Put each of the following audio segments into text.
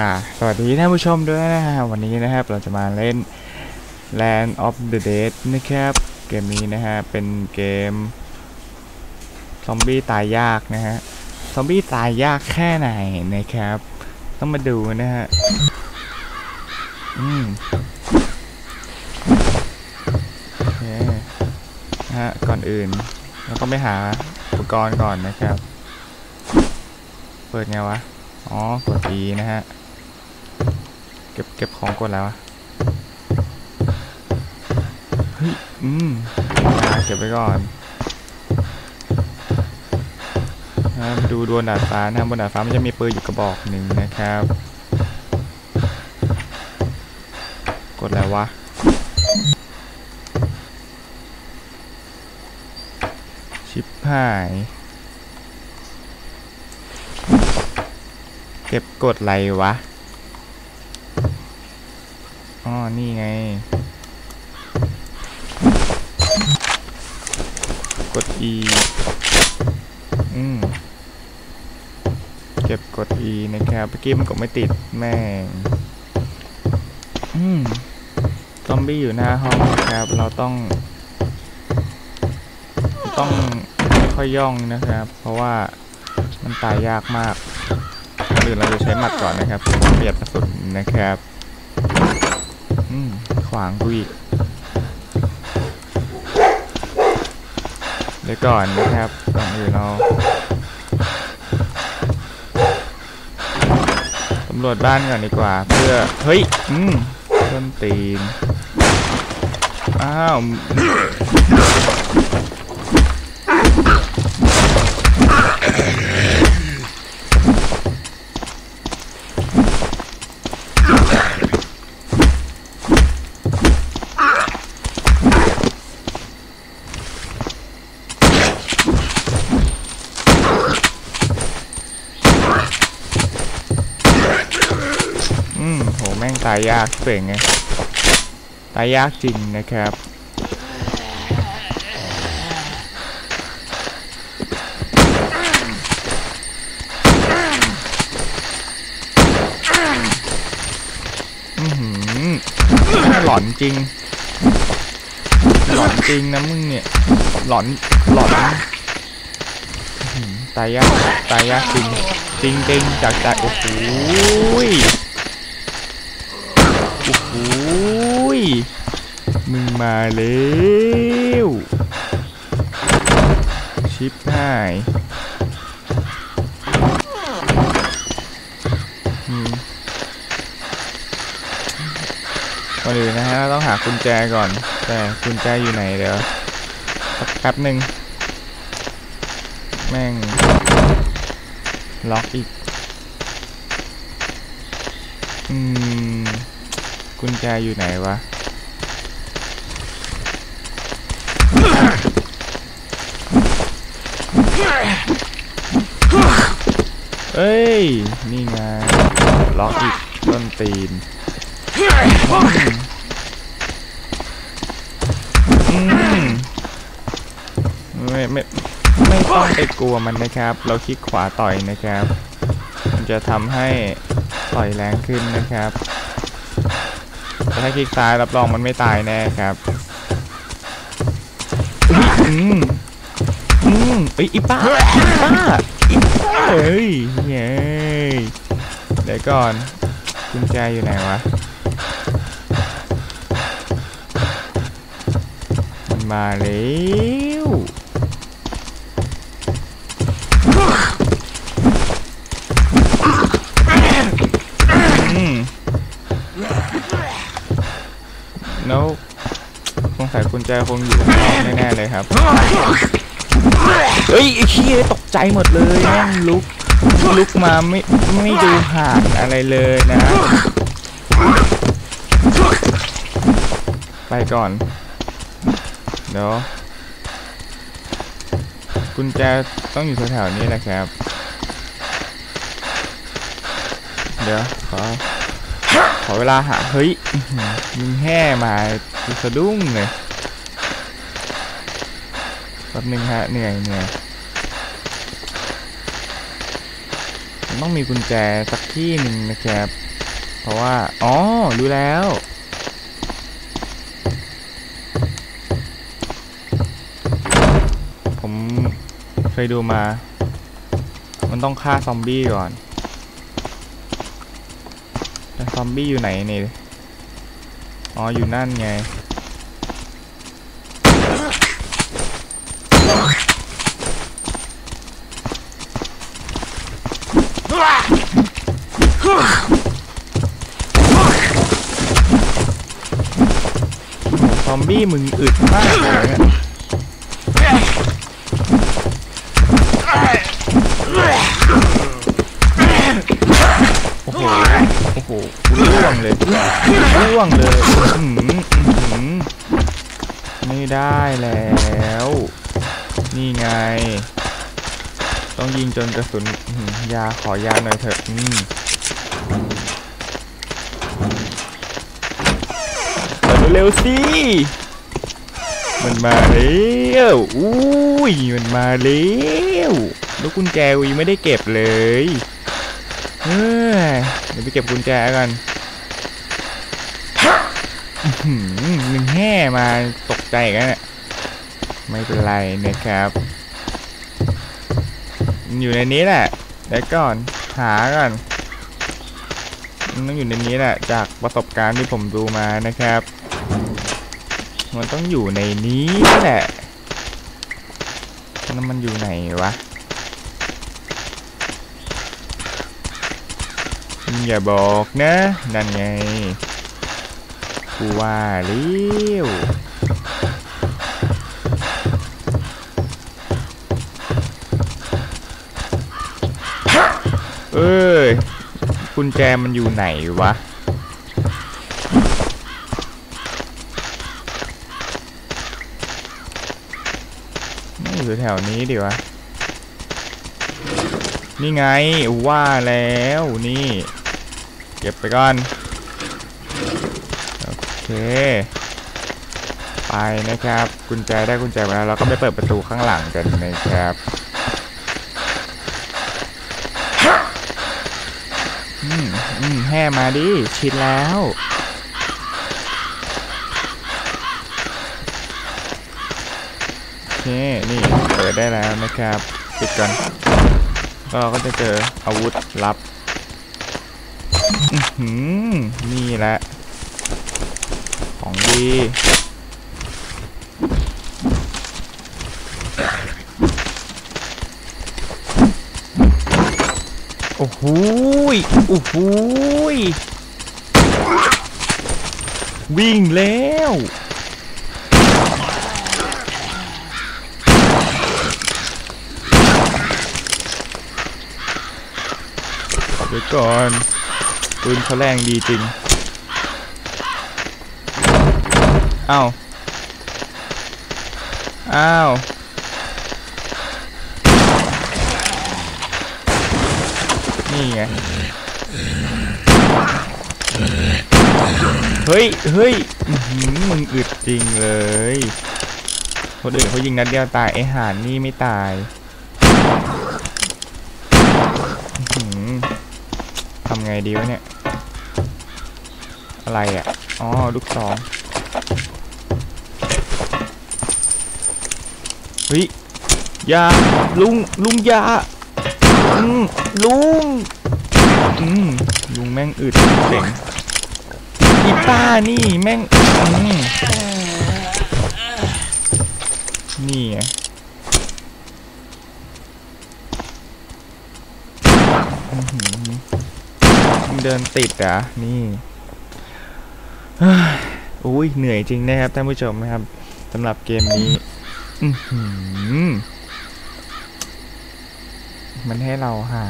อ่าสวัสดีท่านผู้ชมด้วยนะฮะวันนี้นะครับเราจะมาเล่น Land of the Dead นะครับ เกมนี้นะฮะเป็นเกมซอมบี้ตายยากนะฮะซอมบี้ตายยากแค่ไหนนะครับ ต้องมาดูนะฮะอืมโอเคฮะก่อนอื่นเราก็ไปหาอุปกรณ์ก่อนนะครับ เปิดไงวะ อ๋อกด E นะฮะ เก็บเก็บของกดแล้วเฮ้ยอืมเก็บไว้ก่อนนะดูดวนดาดฟ้านะครับบนดาดฟ้ามันจะมีปืนอยู่กระบอกหนึ่งนะครับ กดแล้ววะชิปหาย เก็บกดอะไรวะ อ๋อ นี่ไง กด E อืม เก็บกด E นะครับเมื่อกี้มันกดไม่ติดแม่ง อืม ซอมบี้อยู่หน้าห้องนะครับ เราต้อง ต้องค่อยย่องนะครับ เพราะว่ามันตายยากมากก่อนอื่นเราจะใช้หมัดก่อนนะครับเปียดกระสุนนะครับ ขวางกูอีกเดี๋ยวก่อนนะครับก่อนอื่นเราตำรวจบ้านก่อนดีกว่า เพื่อ เฮ้ย อืมต้นตีน อ้าวายยากเป่งไงตายยากจริงนะครับอือหือหลอนจริง หลอนจริงนะมึงเนี่ย หลอน หลอนตายยาก ตายยากจริง จริงจริงจากใจโอ้โห โอ้โหมึงมาแล้วชิปหายอืมก่อนอื่นนะฮะเราต้องหากุญแจก่อน แต่กุญแจอยู่ไหนเดี๋ยวสักแป๊บหนึ่งแม่ง ล็อกอีก อืม กุญแจอยู่ไหนวะ เอ้ย นี่ไง ล็อกอีกต้นตีนไม่ไม่ไม่ต้องไปกลัวมันนะครับ เราคลิกขวาต่อยนะครับ มันจะทำให้ต่อยแรงขึ้นนะครับ ถ้าคลิกซ้ายรับรองมันไม่ตายแน่ครับอืมอืมเอ้ยอีป้าอีป้าอีป้าเอ้ยเย้ยเดี๋ยวก่อนกุญแจอยู่ไหนวะมันมาแล้ว อืมแล้ว สัยกุญแจคงอยู่ข้างนอกแน่ๆเลยครับ เฮ้ยไอ้เชี่ยตกใจหมดเลยแม่งลุกลุกมาไม่ไม่ดูห่างอะไรเลยนะ ไปก่อน เดี๋ยวกุญแจต้องอยู่แถวๆนี้แหละครับ เดี๋ยวขอขอเวลาหาเฮ้ย มึงแห่มากูสะดุ้งเลย ป๊บนึงฮะเหนื่อยเหนื่อยมันต้องมีกุญแจสักที่หนึ่งนะครับ เพราะว่า อ๋อ รู้แล้ว ผมเคยดูมา มันต้องฆ่าซอมบี้ก่อนแต่ซอมบี้อยู่ไหนนี่ อ๋อ อยู่นั่นไง ซอมบี้มึงอึดมากเลยโอ้โห โอ้โหกูร่วงเลยร่วงเลยอื้อหืออื้อหือไม่ได้แล้ว นี่ไง ต้องยิงจนกระสุนอื้อหือยาขอยาหน่อยเถอะอืม เดเร็วสิมันมาแล้วอุ้ยมันมาแล้วแล้วกุญแจวีไม่ได้เก็บเลยเดี๋ยวไปเก็บกุญแจกันหนึ่งแห่มาตกใจกันเนี่ยไม่เป็นไรนะครับมันอยู่ในนี้แหละเดี๋ยวก่อนหาก่อนมันต้องอยู่ในนี้แหละจากประสบการณ์ที่ผมดูมานะครับ มันต้องอยู่ในนี้แหละแล้วมันอยู่ไหนวะอย่าบอกนะ นั่นไง กูว่าเลี้ยวเอ้ยกุญแจมันอยู่ไหนวะ อยู่แถวนี้ดิวะ นี่ไงว่าแล้วนี่ เก็บไปก่อน โอเค ไปนะครับ กุญแจได้กุญแจมาแล้วเราก็ไปเปิดประตูข้างหลังกันนะครับอืมอืมแห่มาดิ ชิดแล้ว โอ เคนี่เปิดได้แล้วนะครับปิดก่อนก็เราก็จะเจออาวุธลับอือหือนี่แหละ ของดีโอ้โหยโอ้โหยวิ่งแล้ว ขอไป ก่อนปืนเขาแรงดีจริงอ้าวอ้าวนี่ไงเฮ้ยเฮ้ยมึงอึดจริงเลยคนอื่นเขายิงนัดเดียวตายไอห่านนี่ไม่ตายอื้อหือทำ ไงดีวะเนี่ย อะไรอะ อ๋อ ลูกซองเฮ้ยยาลุง ลุงยาอืมลุง อืมลุงแม่งอึดเจ๋งอีป้านี่แม่ง อืมนี่ไงอื้อหือมึง เดินติดอะนี่อุ้ยเหนื่อยจริงนะครับท่านผู้ชมนะครับสำหรับเกมนี้มันให้เราหา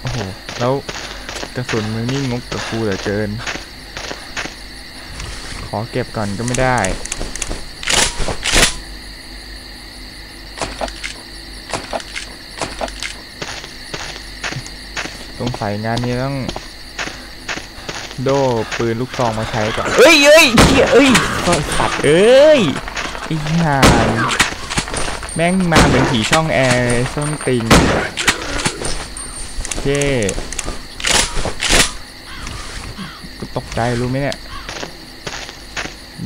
โอ้โห แล้วกระสุนมึงนี่งกกับกูเหลือเกิน ขอเก็บก่อนก็ไม่ได้ สงสัยงานนี้ต้อง โดปืนลูกซองมาใช้ก่อนเอ้ยเอ้ยเหี้ยเอ้ยก็สัตว์เอ้ยไอ้ห่านแม่งมาเหมือนผีช่องแอร์ส้นติงโอเคตกใจรู้ไหมเนี่ย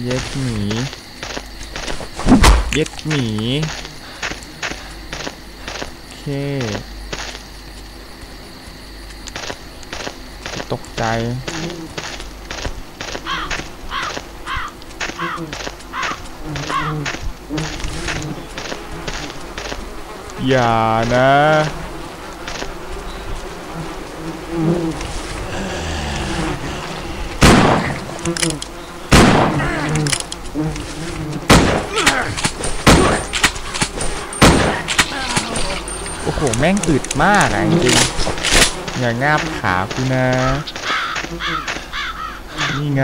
เย็ดหมี เย็ดหมี โอเค ตก ใจ อย่านะ โอ้โห แม่งอึดมากอะจริง อย่างาบขากูนะ นี่ไง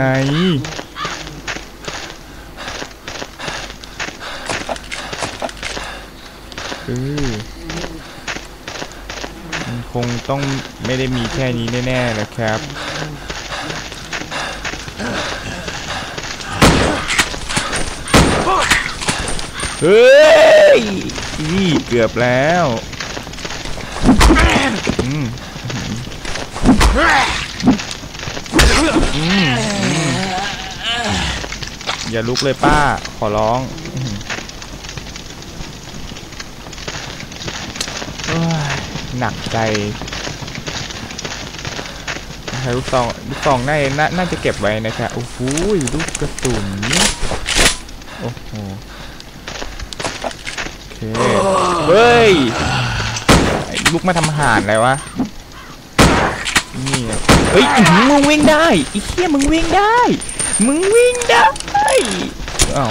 เออมันคงต้องไม่ได้มีแค่นี้แน่ๆนะครับ เฮ้ย นี่เกือบแล้ว อืม อย่าลุกเลยป้า ขอร้องหนักใจลูกซองลูกซองน่าน่าน่าจะเก็บไว้นะครับโอ้โหลูกกระสุนโอ้โหโอเคเฮ้ยลุกมาทำอาหารอะไรวะ เฮ้ยอื้มึงวิ่งได้ไอ้เหี้ยมึงวิ่งได้ มึงวิ่งได้เอา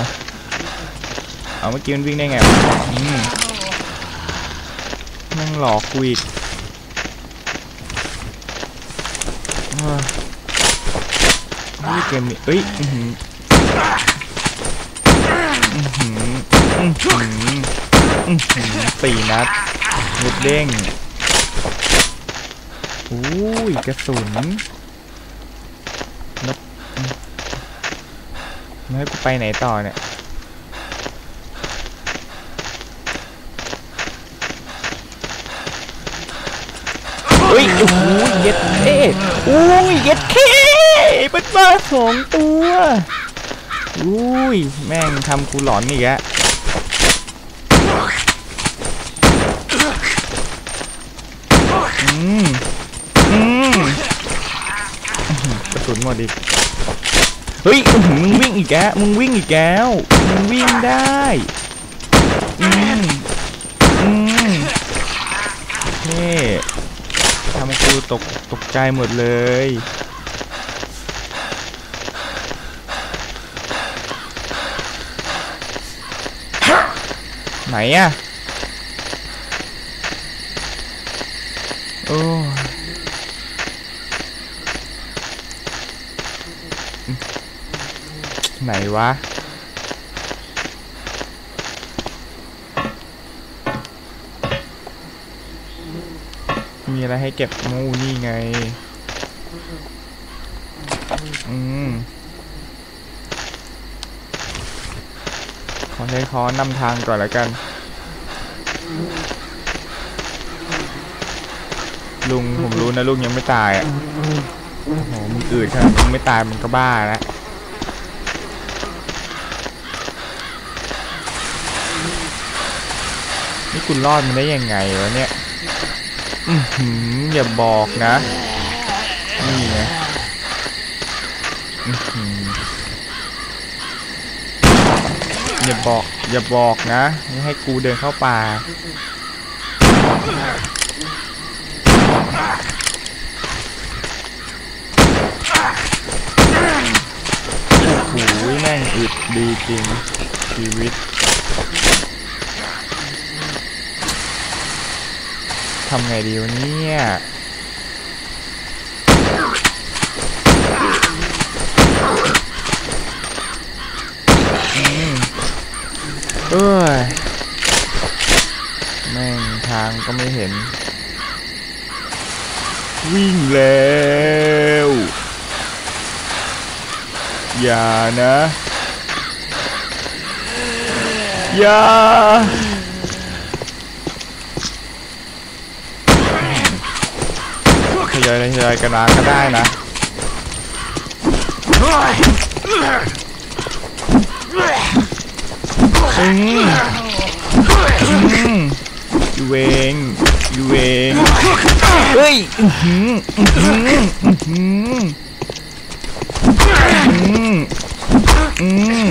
เอาเมื่อกี้มันวิ่งได้ไงอืมแม่งหลอกกูอีกเฮ้ยเฮ้ยเกมนี้เอ้ยอื้อหืออื้อหืออื้อหืออื้อหือสี่นัดมุดเด้ง อุ้ยกระสุนนกอืมแล้วให้กูไปไหนต่อเนี่ยเฮ้ยโอ้โหเย็ดเท่อุ้ยเย็ดเท่เป็นมาสองตัว อุ้ย แม่งทำกูหลอนอีกแล้วอืม อืมอื้อ หือกระสุนหมดอีกเฮ้ยมึงวิ่งอีกแล้วมึงวิ่งอีกแล้วมึงวิ่งได้อืมอืมเท่ทำให้กูตกตกใจหมดเลยไหนอะโอ้ ไหนวะ มีอะไรให้เก็บงูนี่ไง อืม ขอใช้ค้อนนำทางก่อนแล้วกัน ลุงผมรู้นะลุงยังไม่ตายอะโอ้โหมึงอืดขนาดมึงไม่ตายมันก็บ้าแล้ว นี่คุณรอดมันได้ยังไงวะเนี่ยอือหือย่าบอกนะ นี่ไงอื้อหืออย่าบอก อย่าบอกนะไม่ให้กูเดินเข้าป่าโอ้โหแม่งอึดดีจริงชีวิต ทำไงดีวะเนี่ยเอ้ย แม่งทางก็ไม่เห็น วิ่งแล้วอย่านะ อย่า ยอยทยอยกันมาก็ได้นะอืมอืมอยู่เวงอยู่เวงเฮ้ยอื้อหืออื้อหืออื้อหืออืมอืม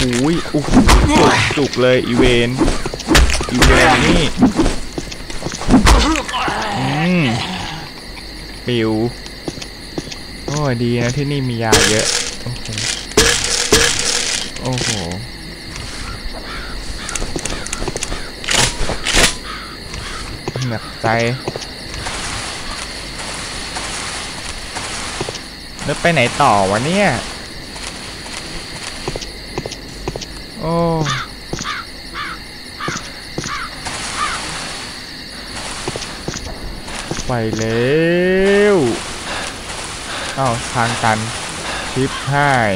อุ้ยโอ้โหจุกจุกเลยอีเวนอีเวนนี่ อืมปิว โอ้ยดีนะที่นี่มียาเยอะ โอ้โหโอ้โหหนักใจ แล้วไปไหนต่อวะเนี่ย โอ้ ไปแล้วเอ้าทางตันชิปห้าย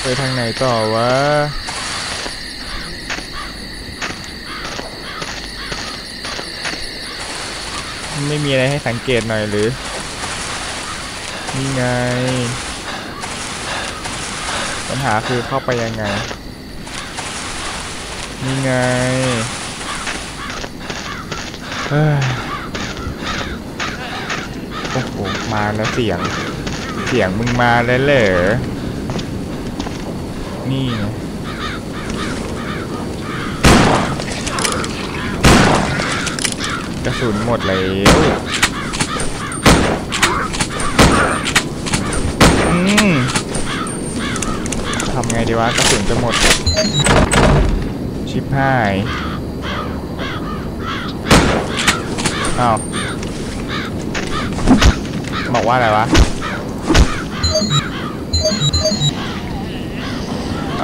ไปทางไหนต่อวะไม่มีอะไรให้สังเกตหน่อยหรือนี่ไง หาคือเข้าไปยังไง นี่ไงเฮ้ยโอ้โหมาแล้วเสียง เสียงมึงมาแล้วเหรอ นี่ไงกระสุนหมดแล้วอืม ไงดีวะกระสุนจะหมด ชิปหายอ้าวบอกว่าอะไรวะ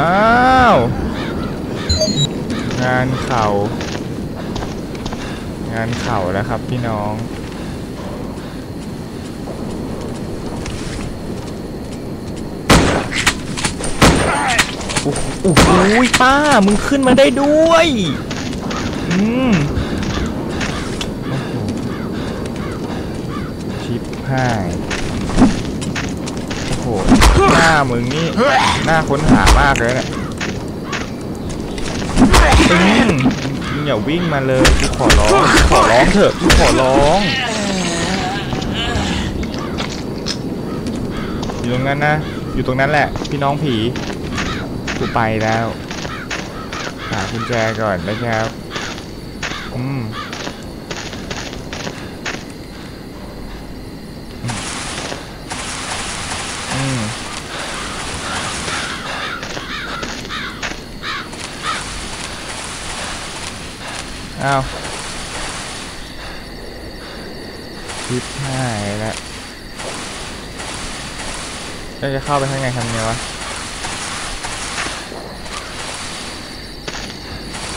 อ้าวงานเข่างานเข่าแล้วครับพี่น้อง โอ้โหป้า มึงขึ้นมาได้ด้วย อืมชิปหายโอ้โห หน้ามึงนี่ หน้าค้นหามากเลยเนี่ยอืมมึงอย่าวิ่งมาเลยกูขอร้องกูขอร้องเถอะกูขอร้อง อยู่ตรงนั้นนะ อยู่ตรงนั้นแหละ พี่น้องผี กูไปแล้ว หากุญแจก่อนนะครับ อืมอืมอ้าวชิปหายแล้วแล้วจะเข้าไปข้างในทำไงวะ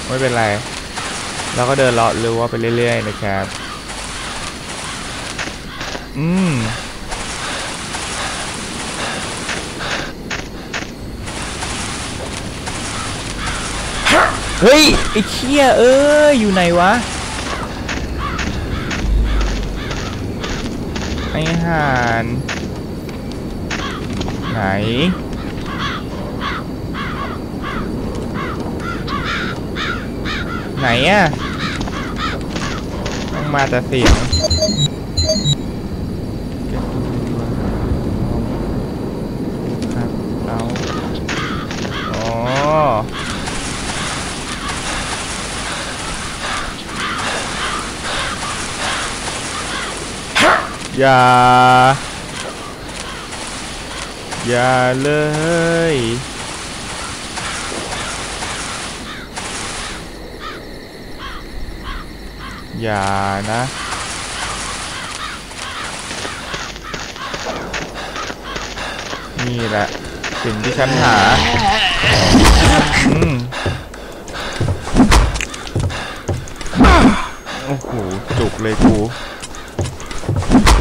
ไม่เป็นไร เราก็เดินเลาะรั้วไปเรื่อย ๆ นะครับ อืมเฮ้ย ไอ้เคียเอ้ยอยู่ไหนวะ ไอ้ห่าน ไหน ไหนอะต้องมาแต่เสียงเก็บตัวครับเอาอ๋ออย่า อย่าเลย อย่านะ นี่แหละ สิ่งที่ฉันหาโอ้โห จุกเลยกู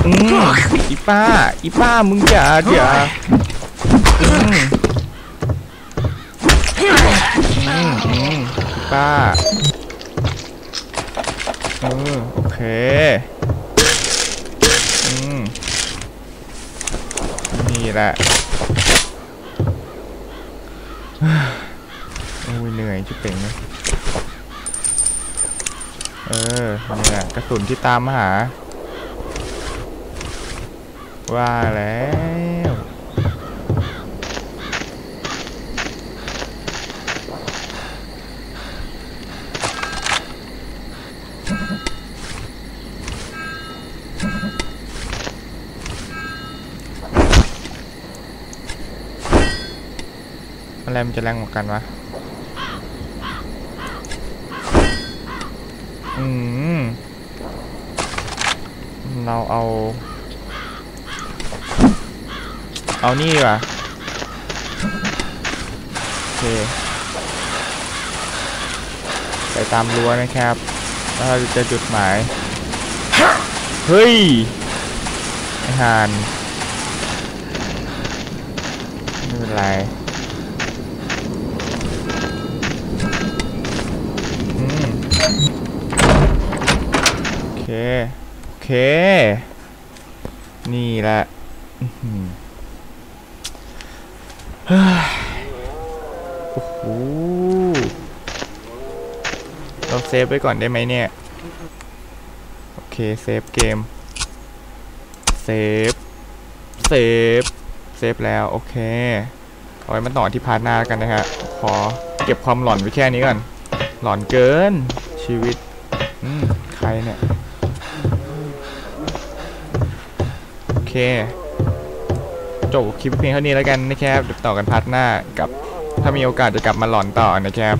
อืมอีป้า อีป้ามึงอย่าอย่าอืออือป้า ออโอเคอืมนี่แหละโอ้ยเหนื่อยชิบเป่งเลยเออนี่แหละกระสุนที่ตามมาหา ว่าแล้ว อะไรมันจะแรงกว่ากันวะ อืม เราเอา เอานี่ดีกว่ะโอเค ไปตามรั้วนะครับ แล้วเราจะจุดหมาย เฮ้ยไอ้ห่านไม่เป็นไร เค โอเค นี่แหละอือหือเฮ้ยโอ้โหเราเซฟไว้ก่อนได้ไหมเนี่ย โอเค เซฟเกม เซฟ เซฟ เซฟแล้ว โอเค เอาไว้มาต่อที่พาร์ทหน้ากันนะฮะ ขอเก็บความหลอนไว้แค่นี้ก่อน หลอนเกินชีวิตอืมใครเนี่ย โอเค จบคลิปเพียงเท่านี้แล้วกันนะครับเดี๋ยวต่อกันพาร์ทหน้ากับ ถ้ามีโอกาสจะกลับมาหลอนต่อนะครับ